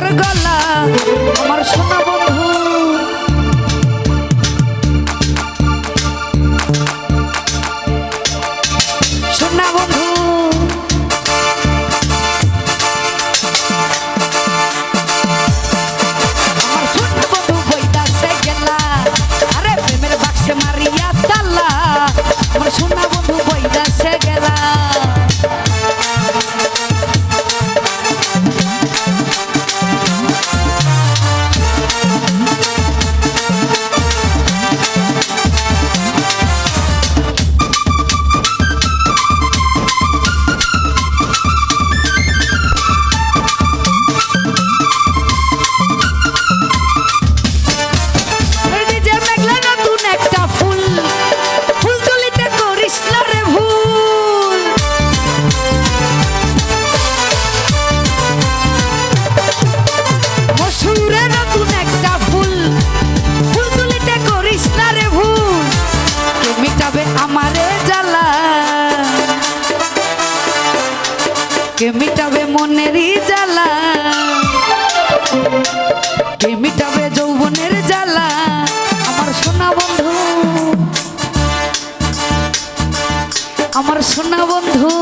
дорого. যাবে আমারে জ্বালা। কে মিটাবে মনেরই জ্বালা? কে মিটাবে যৌবনের জ্বালা? আমার সোনা বন্ধু, আমার সোনা বন্ধু।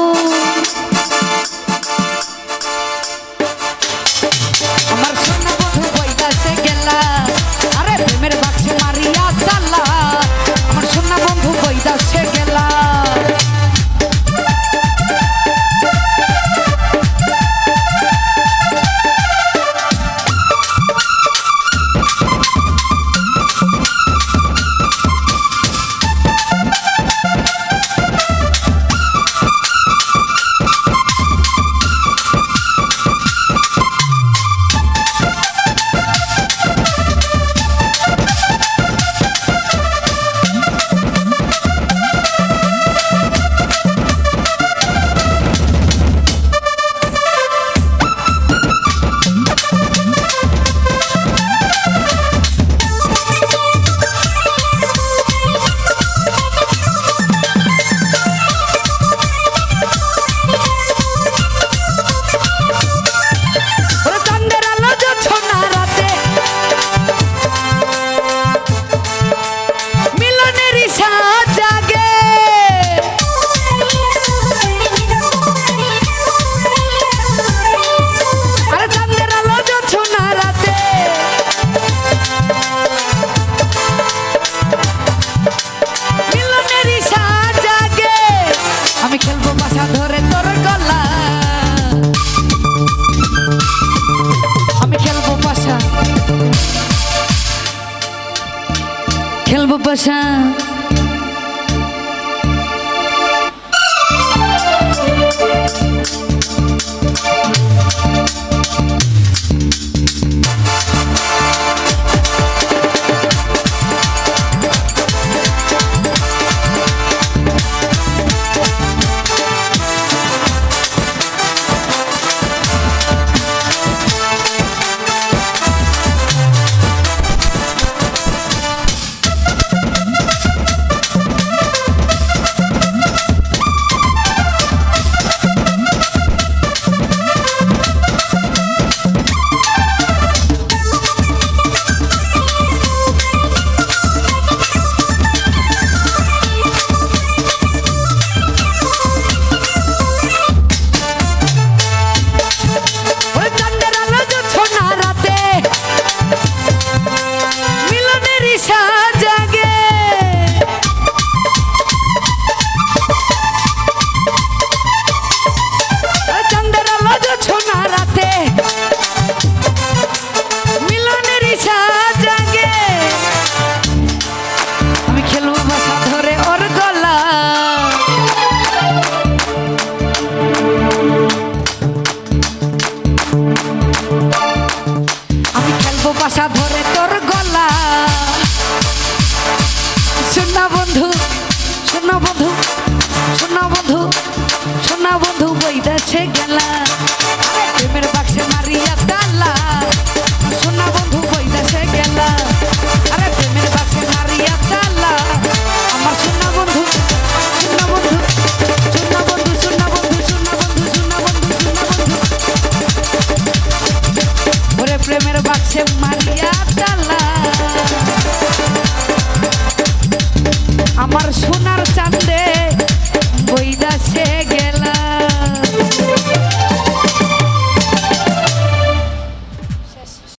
সোনার চান্দে